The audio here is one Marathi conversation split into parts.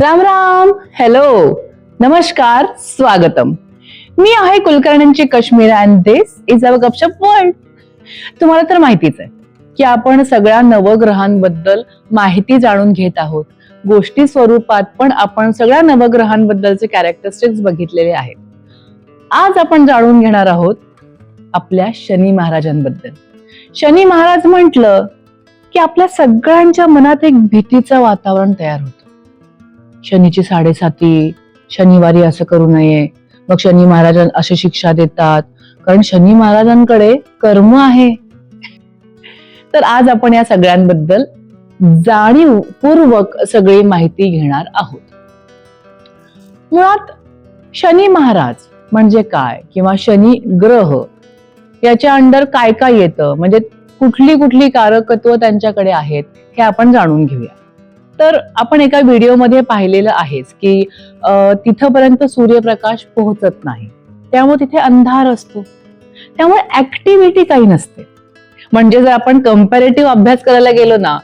राम राम. हॅलो नमस्कार. स्वागतम. मी आहे कुलकर्ण्यांची Kashmir and this is a Gapshap world तुम्हाला तर माहितीच आहे की आपण सगळ्या नवग्रहांबद्दल माहिती जाणून घेत आहोत. गोष्टी स्वरूपात पण आपण सगळ्या नवग्रहांबद्दलचे कॅरेक्टरिस्टिक्स बघितलेले आहेत. आज आपण जाणून घेणार आहोत आपल्या शनी महाराजांबद्दल. शनी महाराज म्हटलं की आपल्या सगळ्यांच्या मनात एक भीतीचं वातावरण तयार होतं. शनीची साडेसाती शनिवारी असं करू नये. मग शनी महाराज अशी शिक्षा देतात. कारण शनी महाराजांकडे कर्म आहे. तर आज आपण या सगळ्यांबद्दल जाणीवपूर्वक सगळी माहिती घेणार आहोत. मुळात शनी महाराज म्हणजे काय किंवा शनी ग्रह याच्या अंडर काय काय येतं? म्हणजे कुठली कुठली कारकत्व त्यांच्याकडे आहेत हे आपण जाणून घेऊया. तर आपण एका व्हिडिओमध्ये पाहिलेलं आहेच की अं, सूर्यप्रकाश पोहोचत नाही. त्यामुळे तिथे अंधार असतो. त्यामुळे ऍक्टिव्हिटी काही नसते. म्हणजे जर आपण कम्पॅरेटिव्ह अभ्यास करायला गेलो ना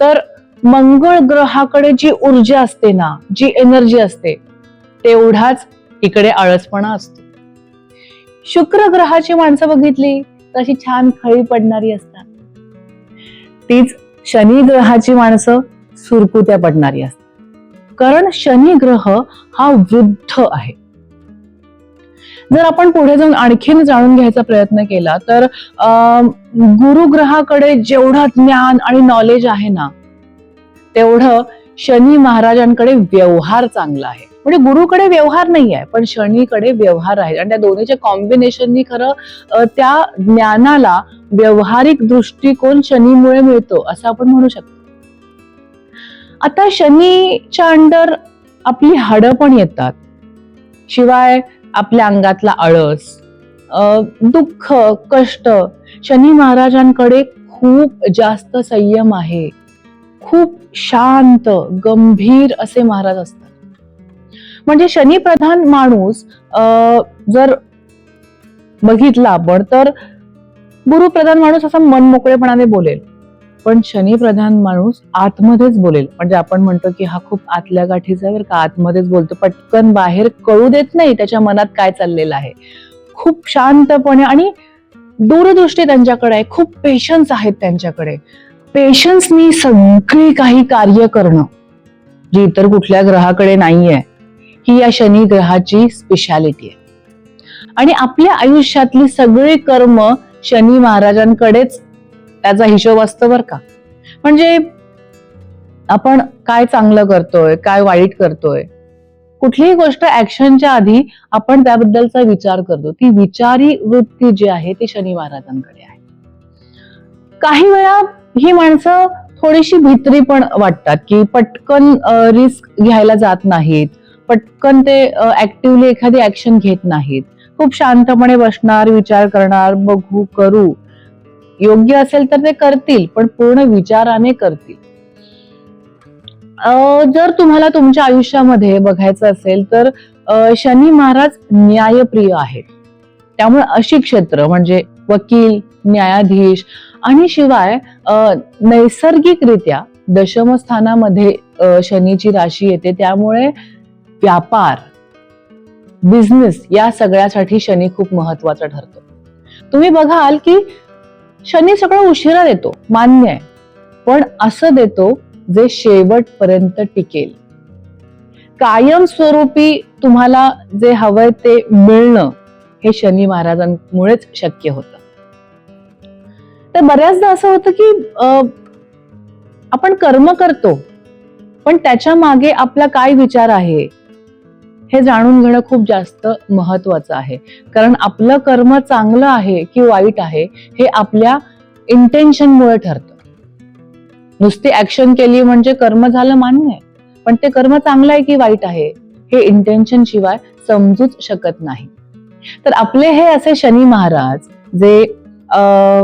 तर मंगळ ग्रहाकडे जी ऊर्जा असते ना जी एनर्जी असते तेवढाच इकडे आळसपणा असतो. शुक्र ग्रहाची माणसं बघितली तर अशी छान खळी पडणारी असतात. तीच शनी ग्रहाची माणसं सुरकुत्या पडणारी असते. कारण शनी ग्रह हा वृद्ध आहे. जर आपण पुढे जाऊन आणखीन जाणून घ्यायचा प्रयत्न केला तर अं, गुरु जेवढं ज्ञान आणि नॉलेज आहे ना तेवढं शनी महाराजांकडे व्यवहार चांगला आहे. म्हणजे गुरुकडे व्यवहार नाही आहे पण शनीकडे व्यवहार आहे. आणि त्या दोन्हीच्या कॉम्बिनेशननी खरं त्या ज्ञानाला व्यवहारिक दृष्टिकोन शनीमुळे मिळतो असं आपण म्हणू शकतो. आता शनीच्या अंडर आपली हाडं पण येतात. शिवाय आपल्या अंगातला आळस अं, दुःख कष्ट शनी महाराजांकडे खूप जास्त संयम आहे. खूप शांत गंभीर असे महाराज असतात. म्हणजे शनी प्रधान माणूस अं, जर बघितला आपण तर गुरुप्रधान माणूस असा मनमोकळेपणाने बोलेल. पण शनी प्रधान माणूस आतमध्येच बोलेल. म्हणजे आपण म्हणतो की हा खूप आतल्या गाठीचा आहे का आतमध्येच बोलतो. पटकन बाहेर कळू देत नाही त्याच्या मनात काय चाललेलं आहे. खूप शांतपणे आणि दूरदृष्टी त्यांच्याकडे आहे. खूप पेशन्स आहेत त्यांच्याकडे. पेशन्सनी सगळी काही कार्य करणं जी इतर कुठल्या ग्रहाकडे नाहीये ही या शनी ग्रहाची स्पेशालिटी आहे. आणि आपल्या आयुष्यातली सगळी कर्म शनी महाराजांकडेच त्याचा हिशोब असतो बर का. म्हणजे आपण काय चांगलं करतोय काय वाईट करतोय कुठलीही गोष्ट ऍक्शनच्या आधी आपण त्याबद्दलचा विचार करतो. ती विचारी वृत्ती जी आहे ती शनी महाराजांकडे आहे. काही वेळा ही माणसं थोडीशी भित्री पण वाटतात की पटकन रिस्क घ्यायला जात नाहीत पटकन ते ऍक्टिव्हली एखादी ऍक्शन घेत नाहीत. खूप शांतपणे बसणार विचार करणार बघू करू. योग्य असेल तर ते करतील पण पूर्ण विचाराने करतील. अं, जर तुम्हाला तुमच्या आयुष्यामध्ये बघायचं असेल तर शनी महाराज न्यायप्रिय आहेत. त्यामुळे अशी क्षेत्र म्हणजे वकील न्यायाधीश आणि शिवाय अं, नैसर्गिकरित्या दशमस्थानामध्ये अं, शनीची राशी येते. त्यामुळे व्यापार बिझनेस या सगळ्यासाठी शनी खूप महत्त्वाचा ठरतो. तुम्ही बघाल की शनी सगळं उशिरा देतो मान्य आहे. पण असं देतो जे शेवटपर्यंत टिकेल. कायम स्वरूपी तुम्हाला जे हवंय ते मिळणं हे शनी महाराजांमुळेच शक्य होतं. तर बऱ्याचदा असं होतं की अं, आपण कर्म करतो पण त्याच्यामागे आपला काय विचार आहे? हे जाणून घेणं खूप जास्त महत्वाचं आहे. कारण आपलं कर्म चांगलं आहे की वाईट आहे हे आपल्या इंटेन्शनमुळे ठरतं. नुसती ऍक्शन केली म्हणजे कर्म झालं मान्य आहे. पण ते कर्म चांगलं आहे की वाईट आहे हे इंटेन्शन शिवाय समजूच शकत नाही. तर आपले हे असे शनी महाराज जे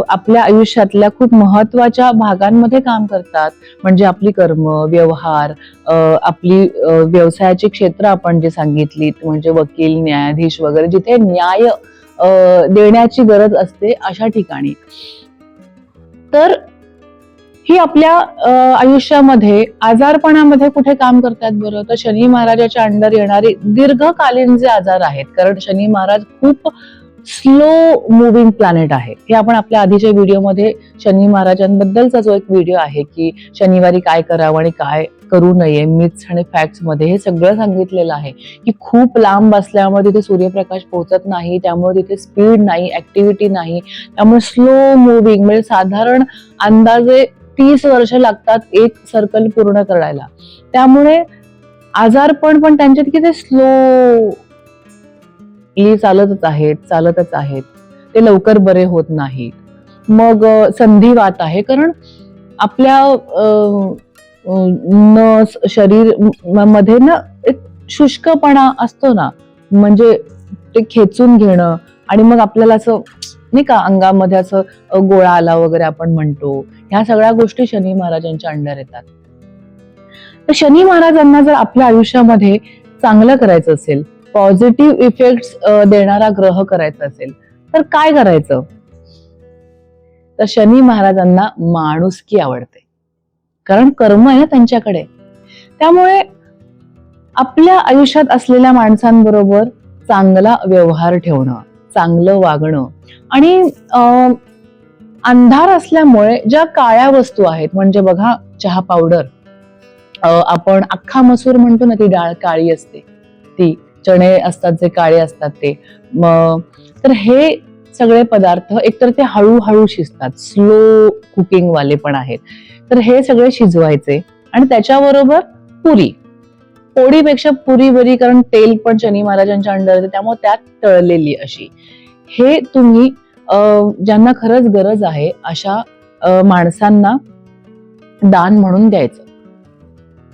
आपल्या आयुष्यातल्या खूप महत्त्वाच्या भागांमध्ये काम करतात. म्हणजे आपली कर्म व्यवहार अं, आपली व्यवसायाची क्षेत्र आपण जे सांगितलीत म्हणजे वकील न्यायाधीश वगैरे जिथे न्याय अं, देण्याची गरज असते अशा ठिकाणी. तर ही आपल्या अं, आयुष्यामध्ये आजारपणामध्ये कुठे काम करतात बरं? तर शनी महाराजाच्या अंडर येणारे दीर्घकालीन जे आजार आहेत कारण शनी महाराज खूप स्लो मुव्हिंग प्लॅनेट आहे. हे आपण आपल्या आधीच्या व्हिडिओमध्ये शनी महाराजांबद्दलचा जो एक व्हिडिओ आहे की शनिवारी काय करावं आणि काय करू नये मिथ्स आणि फॅक्ट्समध्ये हे सगळं सांगितलेलं आहे की खूप लांब असल्यामुळे तिथे सूर्यप्रकाश पोहोचत नाही त्यामुळे तिथे स्पीड नाही ऍक्टिव्हिटी नाही त्यामुळे स्लो मुव्हिंग म्हणजे साधारण अंदाजे तीस वर्ष लागतात एक सर्कल पूर्ण करायला. त्यामुळे आजारपण पण त्यांच्यात किती स्लो चालतच आहेत चालतच आहेत. ते लवकर बरे होत नाहीत. मग संधी संधिवात आहे. कारण आपल्या अ, नस शरीरमध्ये ना एक शुष्कपणा असतो ना. म्हणजे ते खेचून घेणं आणि मग आपल्याला असं नाही का अंगामध्ये असं गोळा आला वगैरे आपण म्हणतो. ह्या सगळ्या गोष्टी शनी महाराजांच्या अंडर येतात. तर शनी महाराजांना जर आपल्या आयुष्यामध्ये चांगलं करायचं असेल पॉझिटिव्ह इफेक्ट्स देणारा ग्रह करायचा असेल तर काय करायचं? तर शनी महाराजांना माणुसकी आवडते. कारण कर्म आहे ना त्यांच्याकडे. त्यामुळे आपल्या आयुष्यात असलेल्या माणसांबरोबर चांगला व्यवहार ठेवणं चांगलं वागणं आणि अं, अंधार असल्यामुळे ज्या काळ्या वस्तू आहेत म्हणजे बघा चहा पावडर अं, आपण अख्खा मसूर म्हणतो ना ती डाळ काळी असते ती चणे असतात जे काळे असतात ते. मग तर हे सगळे पदार्थ एकतर ते हळूहळू शिजतात. स्लो कुकिंग वाले पण आहेत. तर हे सगळे शिजवायचे आणि त्याच्याबरोबर पुरी. पोळीपेक्षा पुरी बरी कारण तेल पण शनी महाराजांच्या अंडर त्यामुळे त्यात तळलेली अशी. हे तुम्ही अं, ज्यांना खरंच गरज आहे अशा अं, माणसांना दान म्हणून द्यायचं.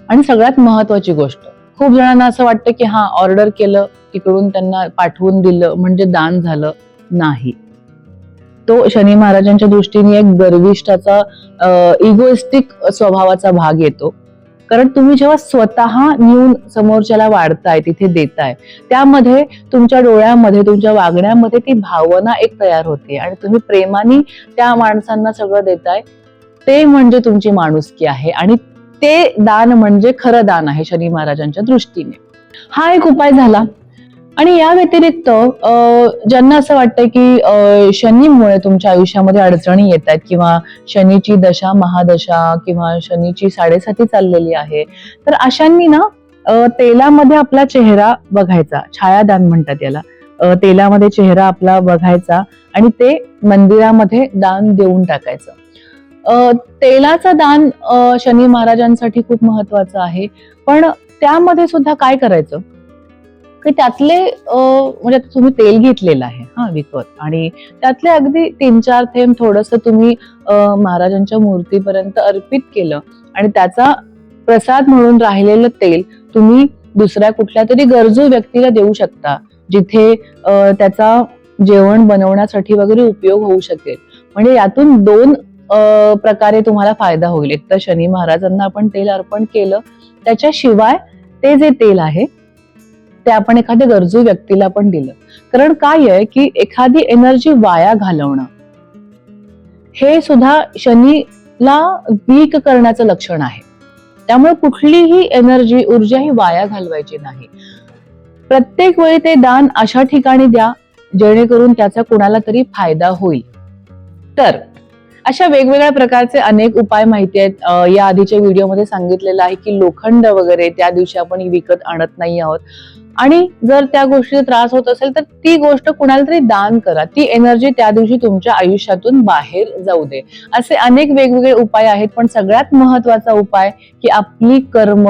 आणि सगळ्यात महत्वाची गोष्ट खूप जणांना असं वाटतं की हा ऑर्डर केलं तिकडून त्यांना पाठवून दिलं म्हणजे दान झालं नाही. तो शनी महाराजांच्या दृष्टीने एक गर्विष्ठाचा इगोइस्टिक स्वभावाचा भाग येतो. कारण तुम्ही जेव्हा स्वतः नेऊन समोरच्याला वाढताय तिथे देताय त्यामध्ये तुमच्या डोळ्यामध्ये तुमच्या वागण्यामध्ये ती भावना एक तयार होते. आणि तुम्ही प्रेमाने त्या माणसांना सगळं देताय ते म्हणजे तुमची माणुसकी आहे. आणि ते दान म्हणजे खरं दान आहे शनी महाराजांच्या दृष्टीने. हा एक उपाय झाला. आणि या व्यतिरिक्त अं, ज्यांना असं वाटतंय की अं, शनीमुळे तुमच्या आयुष्यामध्ये अडचणी येत आहेत किंवा शनीची दशा महादशा किंवा शनीची साडेसाती चाललेली आहे तर अशांनी ना तेलामध्ये आपला चेहरा बघायचा. छायादान म्हणतात याला. तेलामध्ये चेहरा आपला बघायचा आणि ते मंदिरामध्ये दान देऊन टाकायचं. तेलाचं दान शनी महाराजांसाठी खूप महत्वाचं आहे. पण त्यामध्ये सुद्धा काय करायचं? की त्यातले म्हणजे तुम्ही तेल घेतलेलं आहे हा विकत. आणि त्यातले अगदी तीन चार थेंब थोडस तुम्ही महाराजांच्या मूर्तीपर्यंत अर्पित केलं आणि त्याचा प्रसाद म्हणून राहिलेलं तेल तुम्ही दुसऱ्या कुठल्या तरी गरजू व्यक्तीला देऊ शकता जिथे त्याचा जेवण बनवण्यासाठी वगैरे उपयोग होऊ शकेल. म्हणजे यातून दोन प्रकारे तुम्हाला फायदा होईल. एक तर शनी महाराजांना आपण तेल अर्पण केलं. त्याच्याशिवाय ते जे तेल आहे ते आपण एखाद्या गरजू व्यक्तीला पण दिलं. कारण काय आहे की एखादी एनर्जी वाया घालवणं हे सुद्धा शनीला वीक करण्याचं लक्षण आहे. त्यामुळे कुठलीही एनर्जी ऊर्जा ही वाया घालवायची नाही. प्रत्येक वेळी ते दान अशा ठिकाणी द्या जेणेकरून त्याचा कुणाला तरी फायदा होईल. तर अशा वेगवेगळ्या प्रकारचे अनेक उपाय माहिती आहेत. या आधीच्या व्हिडिओमध्ये सांगितलेलं आहे की लोखंड वगैरे त्या दिवशी आपण विकत आणत नाही आहोत. आणि जर त्या गोष्टीचा त्रास होत असेल तर ती गोष्ट कुणाला तरी दान करा. ती एनर्जी त्या दिवशी तुमच्या आयुष्यातून बाहेर जाऊ दे. असे अनेक वेगवेगळे उपाय आहेत. पण सगळ्यात महत्त्वाचा उपाय की आपली कर्म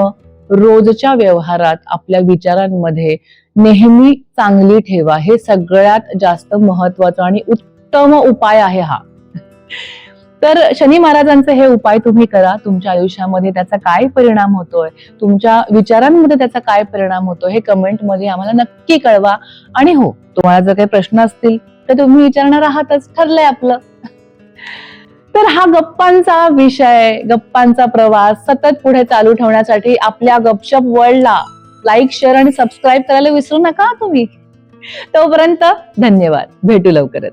रोजच्या व्यवहारात आपल्या विचारांमध्ये नेहमी चांगली ठेवा. हे सगळ्यात जास्त महत्वाचं आणि उत्तम उपाय आहे हा. तर शनी महाराजांचे हे उपाय तुम्ही करा. तुमच्या आयुष्यामध्ये त्याचा काय परिणाम होतोय? तुमच्या विचारांमध्ये त्याचा काय परिणाम होतो हे कमेंटमध्ये आम्हाला नक्की कळवा. आणि हो तुम्हाला जर काही प्रश्न असतील तर तुम्ही विचारणार आहातच. ठरलंय आपलं. तर हा गप्पांचा विषय गप्पांचा प्रवास सतत पुढे चालू ठेवण्यासाठी आपल्या गपशप वर्ल्डला लाईक शेअर आणि सबस्क्राईब करायला विसरू नका तुम्ही. तोपर्यंत धन्यवाद. भेटू लवकरच.